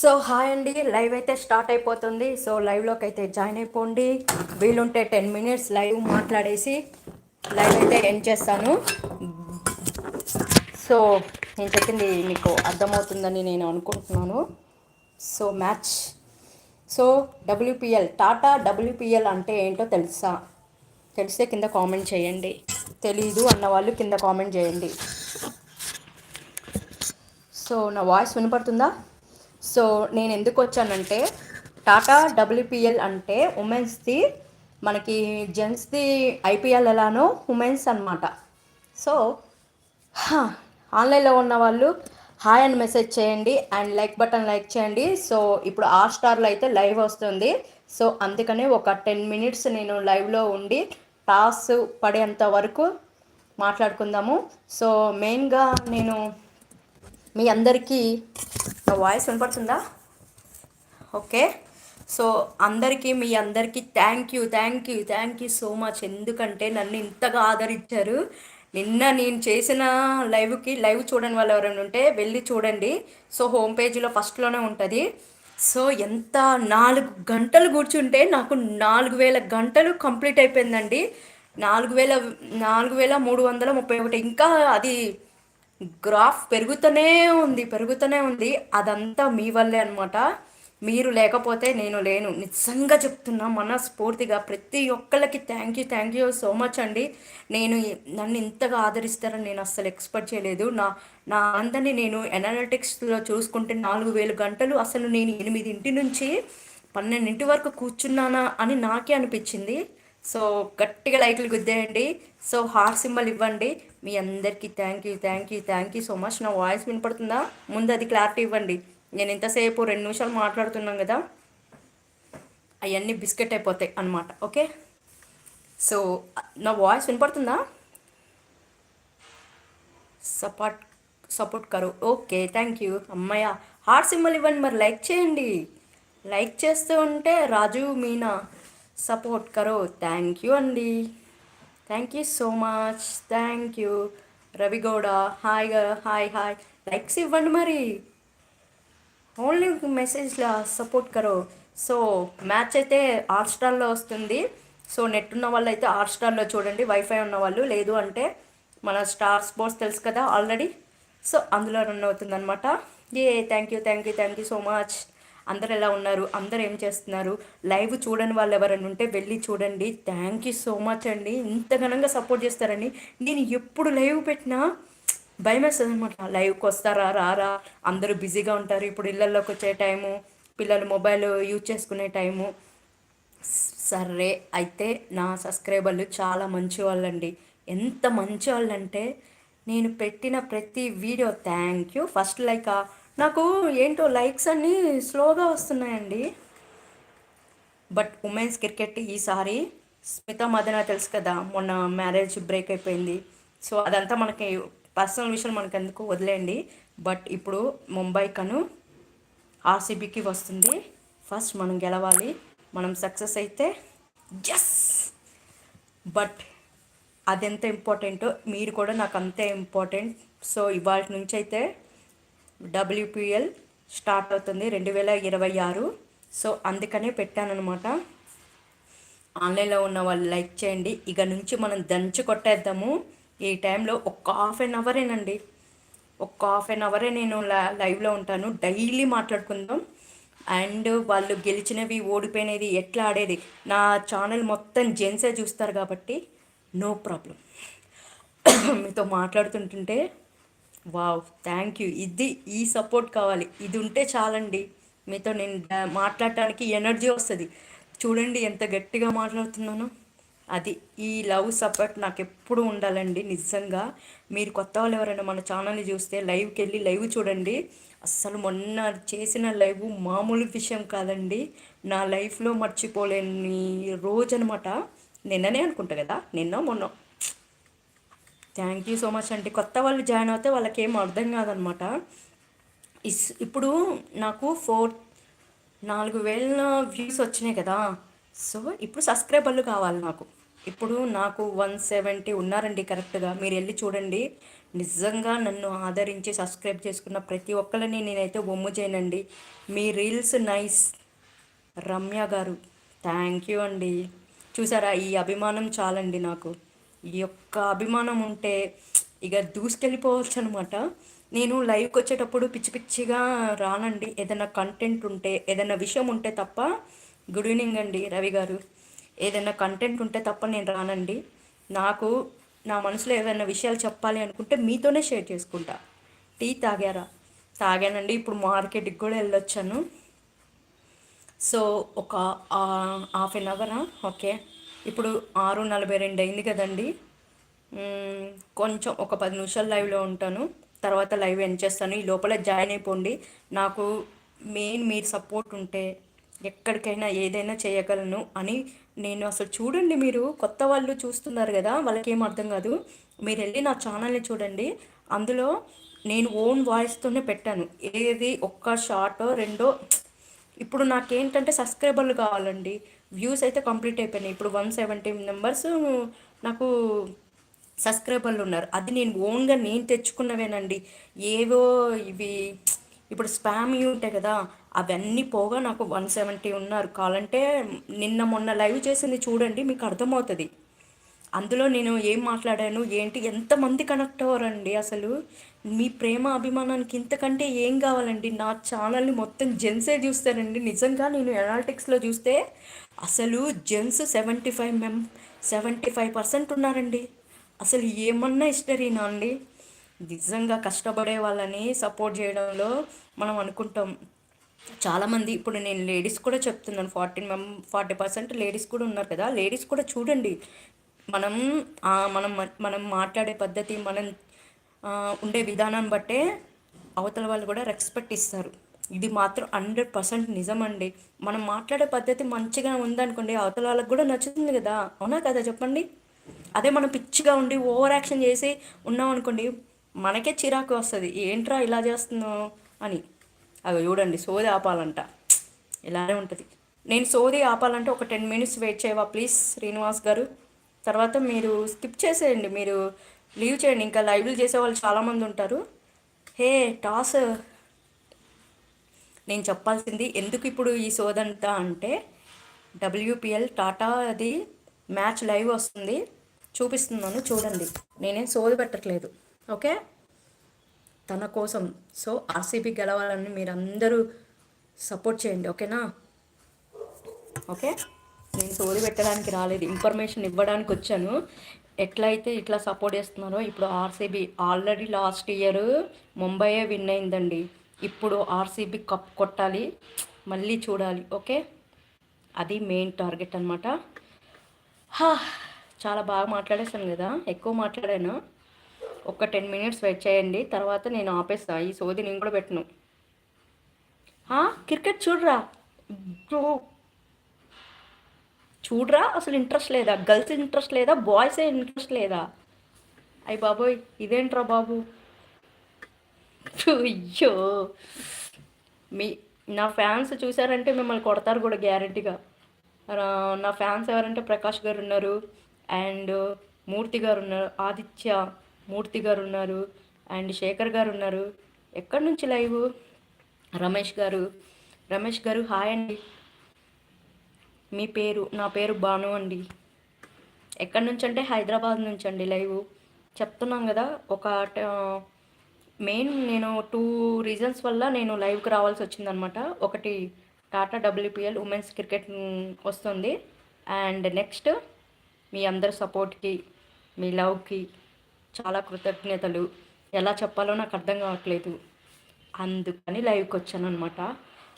So hi అండి. Live అయితే start అయిపోతుంది. సో లైవ్లోకి అయితే జాయిన్ అయిపోండి. వీలుంటే టెన్ మినిట్స్ లైవ్ మాట్లాడేసి లైవ్ అయితే ఎండ్ చేస్తాను. సో నేను చెప్పింది మీకు అర్థమవుతుందని నేను అనుకుంటున్నాను. So match. So WPL Tata WPL అంటే ఏంటో తెలుసా? తెలిస్తే కింద కామెంట్ చేయండి. తెలీదు అన్న వాళ్ళు కింద కామెంట్ చేయండి. సో నా వాయిస్ వినపడుతుందా? సో నేను ఎందుకు వచ్చానంటే టాటా డబ్ల్యూపిఎల్ అంటే ఉమెన్స్ది మనకి జెంట్స్ది ఐపీఎల్ ఎలానో ఉమెన్స్ అనమాట సో ఆన్లైన్లో ఉన్న వాళ్ళు హాయ్ అని మెసేజ్ చేయండి అండ్ లైక్ బటన్ లైక్ చేయండి. సో ఇప్పుడు ఆ స్టార్లో అయితే లైవ్ వస్తుంది. సో అందుకనే ఒక టెన్ మినిట్స్ నేను లైవ్లో ఉండి టాస్ పడేంత వరకు మాట్లాడుకుందాము. సో మెయిన్గా నేను మీ అందరికీ నా వాయిస్ వినపడుతుందా? ఓకే. సో అందరికీ మీ అందరికీ thank you thank you thank you so much ఎందుకంటే నన్ను ఇంతగా ఆదరించారు. నిన్న నేను చేసిన లైవ్కి లైవ్ చూడని వాళ్ళు ఎవరైనా ఉంటే వెళ్ళి చూడండి. సో హోమ్ పేజీలో ఫస్ట్లోనే ఉంటుంది. సో ఎంత నాలుగు గంటలు కూర్చుంటే నాకు నాలుగు వేల గంటలు కంప్లీట్ అయిపోయిందండి. నాలుగు వేల నాలుగు వేల మూడు వందల ముప్పై ఒకటి. ఇంకా అది గ్రాఫ్ పెరుగుతూనే ఉంది పెరుగుతూనే ఉంది. అదంతా మీ వల్లే అనమాట మీరు లేకపోతే నేను లేను. నిజంగా చెప్తున్నా మనస్ఫూర్తిగా ప్రతి ఒక్కళ్ళకి thank you thank you so much అండి. నేను నన్ను ఇంతగా ఆదరిస్తారని నేను అస్సలు ఎక్స్పెక్ట్ చేయలేదు. నా నా అందరినీ నేను ఎనాలిటిక్స్లో చూసుకుంటే నాలుగు వేలు గంటలు అసలు నేను ఎనిమిదింటి నుంచి పన్నెండింటి వరకు కూర్చున్నానా అని నాకే అనిపించింది. సో గట్టిగా లైట్లు గుద్దేయండి. సో హార్ సింబల్ ఇవ్వండి. మీ అందరికీ thank you thank you thank you so much నా వాయిస్ వినపడుతుందా? ముందు అది క్లారిటీ ఇవ్వండి. నేను ఇంతసేపు రెండు నిమిషాలు మాట్లాడుతున్నాం కదా. అవన్నీ బిస్కెట్ అయిపోతాయి అనమాట ఓకే? సో నా వాయిస్ వినపడుతుందా? సపోర్ట్ సపోర్ట్ కరు. ఓకే థ్యాంక్ యూ అమ్మయ్య హార్ట్ సింబల్ ఇవ్వండి. మరి లైక్ చేయండి. లైక్ చేస్తూ ఉంటే రాజు మీనా సపోర్ట్ కరో థ్యాంక్ యూ అండి. Thank you so much thank you Ravi Gowda hi hi hi likes ఇవ్వండి మరి. ఓన్లీ మెసేజ్లా సపోర్ట్ కరో. సో మ్యాచ్ అయితే హాట్స్టార్లో వస్తుంది. సో నెట్ ఉన్న వాళ్ళు అయితే హాట్స్టార్లో చూడండి. వైఫై ఉన్న వాళ్ళు లేదు అంటే మన స్టార్ స్పోర్ట్స్ తెలుసు కదా ఆల్రెడీ సో అందులో రన్ అవుతుంది అనమాట ఏ thank you thank you thank you so much అందరు ఎలా ఉన్నారు? అందరు ఏం చేస్తున్నారు? లైవ్ చూడని వాళ్ళు ఎవరైనా ఉంటే వెళ్ళి చూడండి. థ్యాంక్ యూ సో మచ్ అండి. ఇంత ఘనంగా సపోర్ట్ చేస్తారండి నేను ఎప్పుడు లైవ్ పెట్టినా భయం వేస్తుంది అనమాట లైవ్కి వస్తారా? రారా? అందరూ బిజీగా ఉంటారు. ఇప్పుడు ఇళ్ళల్లోకి వచ్చే టైము పిల్లలు మొబైల్ యూజ్ చేసుకునే టైము. సరే అయితే నా సబ్స్క్రైబర్లు చాలా మంచి వాళ్ళండి ఎంత మంచి వాళ్ళంటే నేను పెట్టిన ప్రతి video thank you. First like? నాకు ఏంటో లైక్స్ అన్నీ స్లోగా వస్తున్నాయండి. బట్ ఉమెన్స్ క్రికెట్ ఈసారి స్మిత మదన తెలుసు కదా మొన్న మ్యారేజ్ బ్రేక్ అయిపోయింది. సో అదంతా మనకి పర్సనల్ విషయం మనకు ఎందుకు వదిలేయండి. బట్ ఇప్పుడు ముంబై కను ఆర్సీబీకి వస్తుంది. ఫస్ట్ మనం గెలవాలి. మనం సక్సెస్ అయితే జస్ బట్ అదెంత ఇంపార్టెంటో మీరు కూడా నాకు అంతే ఇంపార్టెంట్. సో ఇవాళ నుంచి అయితే డబ్ల్యూపిఎల్ స్టార్ట్ అవుతుంది రెండు వేల ఇరవై ఆరు. సో అందుకనే పెట్టానమాట ఆన్లైన్లో ఉన్న వాళ్ళు లైక్ చేయండి. ఇక నుంచి మనం దంచి కొట్టేద్దాము. ఈ టైంలో ఒక హాఫ్ అన్ అవరేనండి ఒక హాఫ్ అన్ అవరే నేను లైవ్లో ఉంటాను. డైలీ మాట్లాడుకుందాం. అండ్ వాళ్ళు గెలిచినవి ఓడిపోయినవి ఎట్లా ఆడేది? నా ఛానల్ మొత్తం జెంట్సే చూస్తారు కాబట్టి నో ప్రాబ్లం మీతో మాట్లాడుతుంటుంటే వావ్ థ్యాంక్ యూ. ఇది ఈ సపోర్ట్ కావాలి. ఇది ఉంటే చాలండి. మీతో నేను మాట్లాడటానికి ఎనర్జీ వస్తుంది. చూడండి ఎంత గట్టిగా మాట్లాడుతున్నాను. అది ఈ లవ్ సపోర్ట్ నాకు ఎప్పుడు ఉండాలండి నిజంగా. మీరు కొత్త వాళ్ళు ఎవరైనా మన ఛానల్ని చూస్తే లైవ్కి వెళ్ళి లైవ్ చూడండి. అస్సలు మొన్న చేసిన లైవ్ మామూలు విషయం కాదండి. నా లైఫ్లో మర్చిపోలేని రోజు అనమాట నిన్ననే అనుకుంటా కదా నిన్న మొన్న. థ్యాంక్ యూ సో మచ్ అండి కొత్త వాళ్ళు జాయిన్ అవుతే వాళ్ళకేం అర్థం కాదనమాట. ఇస్ ఇప్పుడు నాకు ఫోర్ నాలుగు వేల వ్యూస్ వచ్చినాయి కదా. సో ఇప్పుడు సబ్స్క్రైబర్లు కావాలి నాకు. ఇప్పుడు నాకు వన్ సెవెంటీ ఉన్నారండి కరెక్ట్గా. మీరు వెళ్ళి చూడండి. నిజంగా నన్ను ఆదరించి సబ్స్క్రైబ్ చేసుకున్న ప్రతి ఒక్కరిని నేనైతే బొమ్ము చేయనండి. మీ రీల్స్ నైస్ రమ్య గారు థ్యాంక్ యూ అండి. చూసారా ఈ అభిమానం చాలండి నాకు. ఈ యొక్క అభిమానం ఉంటే ఇక దూసుకెళ్ళిపోవచ్చు అనమాట నేను లైవ్కి వచ్చేటప్పుడు పిచ్చి పిచ్చిగా రానండి. ఏదైనా కంటెంట్ ఉంటే ఏదైనా విషయం ఉంటే తప్ప గుడ్ ఈవినింగ్ అండి రవి గారు. ఏదైనా కంటెంట్ ఉంటే తప్ప నేను రానండి. నాకు నా మనసులో ఏదైనా విషయాలు చెప్పాలి అనుకుంటే మీతోనే షేర్ చేసుకుంటా. టీ తాగారా? తాగానండి. ఇప్పుడు మార్కెట్కి కూడా వెళ్ళొచ్చాను. సో ఒక హాఫ్ అన్ అవరా? ఓకే. ఇప్పుడు ఆరు నలభై రెండు అయింది కదండి. కొంచెం ఒక పది నిమిషాలు లైవ్లో ఉంటాను. తర్వాత లైవ్ ఎండ్ చేస్తాను. ఈ లోపల జాయిన్ అయిపోండి. నాకు మెయిన్ మీరు సపోర్ట్ ఉంటే ఎక్కడికైనా ఏదైనా చేయగలను అని నేను అసలు చూడండి మీరు. కొత్త వాళ్ళు చూస్తున్నారు కదా వాళ్ళకి ఏం అర్థం కాదు. మీరు వెళ్ళి నా ఛానల్ని చూడండి. అందులో నేను ఓన్ వాయిస్తోనే పెట్టాను. ఏది ఒక్క షార్టో రెండో ఇప్పుడు నాకేంటంటే సబ్స్క్రైబర్లు కావాలండి. వ్యూస్ అయితే కంప్లీట్ అయిపోయినాయి. ఇప్పుడు వన్ సెవెంటీ మెంబర్స్ నాకు సబ్స్క్రైబర్లు ఉన్నారు. అది నేను ఓన్గా నేను తెచ్చుకున్నవేనండి. ఏవో ఇవి ఇప్పుడు స్పామ్ ఉంటాయి కదా అవన్నీ పోగా నాకు వన్ సెవెంటీ ఉన్నారు. కావాలంటే నిన్న మొన్న లైవ్ చేసింది చూడండి మీకు అర్థమవుతుంది. అందులో నేను ఏం మాట్లాడాను? ఏంటి? ఎంతమంది కనెక్ట్ అవ్వరండి అసలు? మీ ప్రేమ అభిమానానికి ఇంతకంటే ఏం కావాలండి? నా ఛానల్ని మొత్తం జెన్సే చూస్తారండి. నిజంగా నేను ఎనాలిటిక్స్లో చూస్తే అసలు gents seventy five men seventy five percent ఉన్నారండి. అసలు ఏమన్నా హిస్టరీనా అండి? నిజంగా కష్టపడే వాళ్ళని సపోర్ట్ చేయడంలో మనం అనుకుంటాం. చాలామంది ఇప్పుడు నేను లేడీస్ కూడా చెప్తున్నాను. ఫార్టీ మెం ఫార్టీ పర్సెంట్ లేడీస్ కూడా ఉన్నారు కదా? లేడీస్ కూడా చూడండి. మనం మనం మనం మాట్లాడే పద్ధతి మనం ఉండే విధానం బట్టే అవతల వాళ్ళు కూడా రెస్పెక్ట్ ఇస్తారు. ఇది మాత్రం హండ్రెడ్ పర్సెంట్ నిజమండి. మనం మాట్లాడే పద్ధతి మంచిగా ఉందనుకోండి అవతల వాళ్ళకి కూడా నచ్చుతుంది కదా. అవునా కదా చెప్పండి? అదే మనం పిచ్చిగా ఉండి ఓవర్ యాక్షన్ చేసి ఉన్నాం అనుకోండి మనకే చిరాకు వస్తుంది. ఏంట్రా ఇలా చేస్తున్నావు? అని. అవి చూడండి సోది ఆపాలంట. ఇలానే ఉంటుంది. నేను సోది ఆపాలంటే ఒక టెన్ మినిట్స్ వెయిట్ చేయవా ప్లీజ్? శ్రీనివాస్ గారు. తర్వాత మీరు స్కిప్ చేసేయండి మీరు లీవ్ చేయండి. ఇంకా లైవ్లు చేసే వాళ్ళు చాలామంది ఉంటారు. Hey toss. నేను చెప్పాల్సింది ఎందుకు ఇప్పుడు ఈ సోదంతా అంటే డబ్ల్యూపిఎల్ టాటా అది మ్యాచ్ లైవ్ వస్తుంది. చూపిస్తున్నాను చూడండి. నేనేం సోది పెట్టట్లేదు. ఓకే? తన కోసం. సో ఆర్సీబీ గెలవాలని మీరందరూ సపోర్ట్ చేయండి. ఓకేనా? ఓకే? నేను సోది పెట్టడానికి రాలేదు. ఇన్ఫర్మేషన్ ఇవ్వడానికి వచ్చాను. ఎట్లయితే ఇట్లా సపోర్ట్ చేస్తున్నారో ఇప్పుడు ఆర్సీబీ ఆల్రెడీ లాస్ట్ ఇయర్ ముంబైయే విన్ అయిందండి. ఇప్పుడు ఆర్సీబీ కప్ కొట్టాలి మళ్ళీ చూడాలి. ఓకే? అది మెయిన్ టార్గెట్ అనమాట చాలా బాగా మాట్లాడేసాను కదా. ఎక్కువ మాట్లాడాను. ఒక టెన్ మినిట్స్ వెయిట్ చేయండి. తర్వాత నేను ఆపేస్తాను ఈ సోది నేను కూడా పెట్టను. క్రికెట్ చూడరా? చూడరా? అసలు ఇంట్రెస్ట్ లేదా? గర్ల్స్ ఇంట్రెస్ట్ లేదా? బాయ్సే ఇంట్రెస్ట్ లేదా? అయ్యి బాబోయ్ ఇదేంట్రా బాబు? అయ్యో. మీ నా ఫ్యాన్స్ చూసారంటే మిమ్మల్ని కొడతారు కూడా గ్యారంటీగా నా ఫ్యాన్స్ ఎవరంటే ప్రకాష్ గారు ఉన్నారు అండ్ మూర్తి గారు ఉన్నారు ఆదిత్య మూర్తి గారు ఉన్నారు అండ్ శేఖర్ గారు ఉన్నారు. ఎక్కడి నుంచి లైవ్? రమేష్ గారు. రమేష్ గారు హాయ్ అండి. మీ పేరు నా పేరు బాను అండి. ఎక్కడి నుంచి అంటే హైదరాబాద్ నుంచి అండి లైవ్. చెప్తున్నాం కదా ఒక మెయిన్ నేను టూ రీజన్స్ వల్ల నేను లైవ్కి రావాల్సి వచ్చిందనమాట. ఒకటి టాటా డబ్ల్యూపిఎల్ ఉమెన్స్ క్రికెట్ వస్తుంది. అండ్ నెక్స్ట్ మీ అందరి సపోర్ట్కి మీ లవ్కి చాలా కృతజ్ఞతలు. ఎలా చెప్పాలో నాకు అర్థం కావట్లేదు. అందుకని లైవ్కి వచ్చాను అనమాట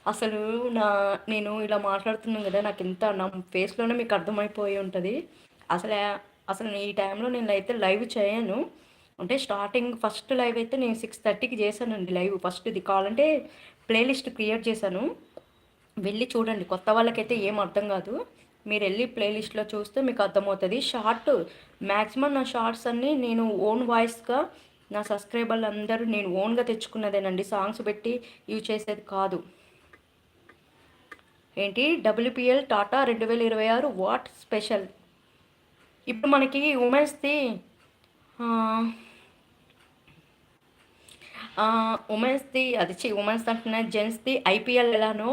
అసలు నా నేను ఇలా మాట్లాడుతున్నాను కదా నాకు ఇంత నా ఫేస్లోనే మీకు అర్థమైపోయి ఉంటుంది. అసలు అసలు ఈ టైంలో నేను అయితే లైవ్ చేయను. అంటే స్టార్టింగ్ ఫస్ట్ లైవ్ అయితే నేను సిక్స్ థర్టీకి చేశానండి లైవ్. ఫస్ట్ది కావాలంటే ప్లేలిస్ట్ క్రియేట్ చేశాను. వెళ్ళి చూడండి కొత్త వాళ్ళకైతే ఏం అర్థం కాదు. మీరు వెళ్ళి ప్లేలిస్ట్లో చూస్తే మీకు అర్థమవుతుంది. షార్ట్ మ్యాక్సిమం నా షార్ట్స్ అన్నీ నేను ఓన్ వాయిస్గా నా సబ్స్క్రైబర్లు అందరూ నేను ఓన్గా తెచ్చుకున్నదేనండి. సాంగ్స్ పెట్టి యూజ్ చేసేది కాదు. ఏంటి? డబ్ల్యూపిఎల్ టాటా రెండు వేల ఇరవై ఆరు వాట్ స్పెషల్? ఇప్పుడు మనకి ఉమెన్స్ది ఉమెన్స్ది అది చి ఉమెన్స్ అంటున్నా జెంట్స్ది ఐపీఎల్ ఎలానో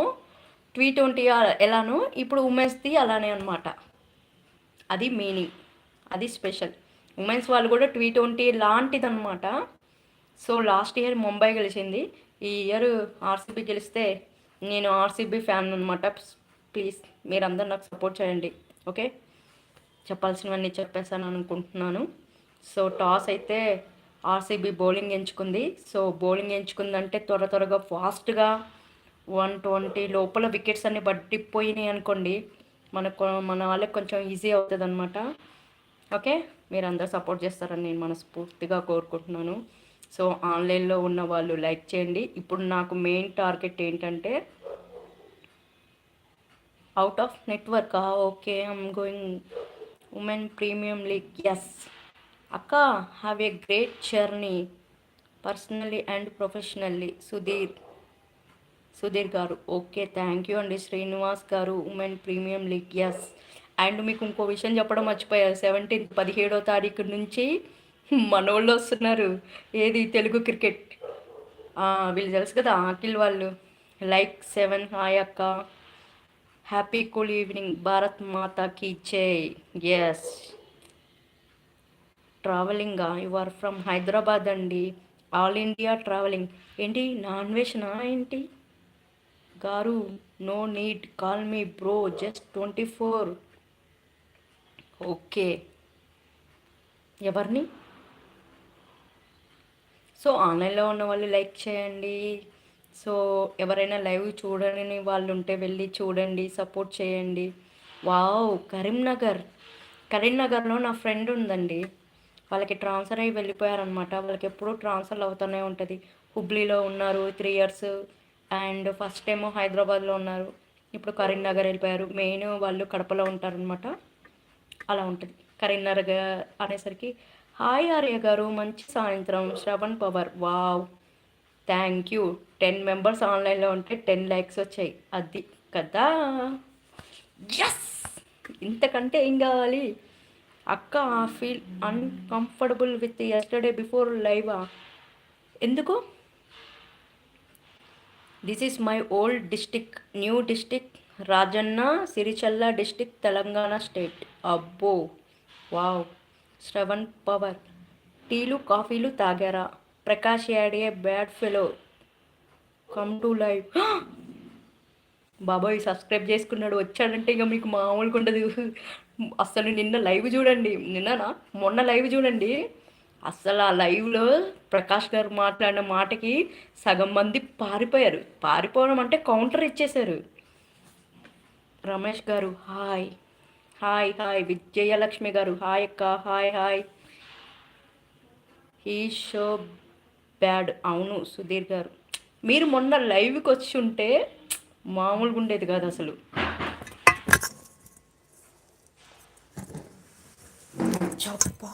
ట్వీ ట్వంటీ ఎలానో ఇప్పుడు ఉమెన్స్ది అలానే అనమాట అది మీనింగ్ అది స్పెషల్. ఉమెన్స్ వాళ్ళు కూడా ట్వీ ట్వంటీ లాంటిదన్నమాట. సో లాస్ట్ ఇయర్ ముంబై గెలిచింది. ఈ ఇయర్ ఆర్సీబీ గెలిస్తే నేను ఆర్సీబీ ఫ్యాన్ అనమాట ప్లీజ్ మీరందరూ నాకు సపోర్ట్ చేయండి ఓకే? చెప్పాల్సినవన్నీ చెప్పేశాను అనుకుంటున్నాను. సో టాస్ అయితే ఆర్సీబీ బౌలింగ్ ఎంచుకుంది. సో బౌలింగ్ ఎంచుకుందంటే త్వర త్వరగా ఫాస్ట్గా వన్ ట్వంటీ లోపల వికెట్స్ అన్ని పట్టిపోయినాయి అనుకోండి మనకు మన వాళ్ళకి కొంచెం ఈజీ అవుతుంది అనమాట ఓకే? మీరు అందరూ సపోర్ట్ చేస్తారని నేను మనస్ఫూర్తిగా కోరుకుంటున్నాను. సో ఆన్లైన్లో ఉన్న వాళ్ళు లైక్ చేయండి. ఇప్పుడు నాకు మెయిన్ టార్గెట్ ఏంటంటే out of network okay I'm going women premium league yes అక్క have a great journey personally and professionally Sudheer Sudheer garu okay thank you అండి. Srinivas garu women premium league yes and మీకు ఇంకో విషయం చెప్పడం మర్చిపోయారు. Seventeenth పదిహేడో తారీఖు నుంచి మనోళ్ళు వస్తున్నారు. ఏది తెలుగు క్రికెట్? వీళ్ళు తెలుసు కదా అఖిల్ వాళ్ళు. లైక్ సెవెన్ హాయ్ అక్క. హ్యాపీ కూల్ ఈవినింగ్ భారత్ మాతాకి జై. ఎస్ ట్రావెలింగా? యు ఆర్ ఫ్రమ్ హైదరాబాద్ అండి. All India traveling. ఏంటి నాన్ వెజ్నా ఏంటి? గారు no need. Call me bro just twenty four. Okay. ఎవరిని? సో ఆన్లైన్లో ఉన్న వాళ్ళు లైక్ చేయండి. సో ఎవరైనా లైవ్ చూడని వాళ్ళు ఉంటే వెళ్ళి చూడండి సపోర్ట్ చేయండి. వావ్! కరీంనగర్ కరీంనగర్లో నా ఫ్రెండ్ ఉందండి. వాళ్ళకి ట్రాన్స్ఫర్ అయ్యి వెళ్ళిపోయారనమాట వాళ్ళకి ఎప్పుడూ ట్రాన్స్ఫర్ అవుతూనే ఉంటుంది. హుబ్లీలో ఉన్నారు three years. And first time హైదరాబాద్లో ఉన్నారు. ఇప్పుడు కరీంనగర్ వెళ్ళిపోయారు. మెయిన్ వాళ్ళు కడపలో ఉంటారనమాట అలా ఉంటుంది. కరీంనగర్ అనేసరికి హాయ్ ఆర్య గారు మంచి సాయంత్రం. Shravan power wow. Thank you. Ten members ఆన్లైన్లో ఉంటే టెన్ లైక్స్ వచ్చాయి. అది కదా? ఎస్ ఇంతకంటే ఏం కావాలి? అక్క ఆ feel uncomfortable with yesterday before లైవా ఎందుకు? This is my old district new district Rajanna Sircilla district Telangana state అబ్బో! వావ్. శ్రవణ్ పవర్. టీలు కాఫీలు తాగారా? Prakash యాడే bad fellow. Come to live బాబాయ్ సబ్స్క్రైబ్ చేసుకున్నాడు వచ్చాడంటే ఇక మీకు మామూలుగా ఉండదు. అసలు నిన్న లైవ్ చూడండి. నిన్ననా? మొన్న లైవ్ చూడండి. అసలు ఆ లైవ్లో ప్రకాష్ గారు మాట్లాడిన మాటకి సగం మంది పారిపోయారు. పారిపోవడం అంటే కౌంటర్ ఇచ్చేశారు. రమేష్ గారు హాయ్. హాయ్ హాయ్ విజయలక్ష్మి గారు. హాయ్ అక్క hi hi. He show bad. అవును సుధీర్ గారు. మీరు మొన్న లైవ్కి వచ్చి ఉంటే మామూలుగా ఉండేది కాదు అసలు. చెప్ప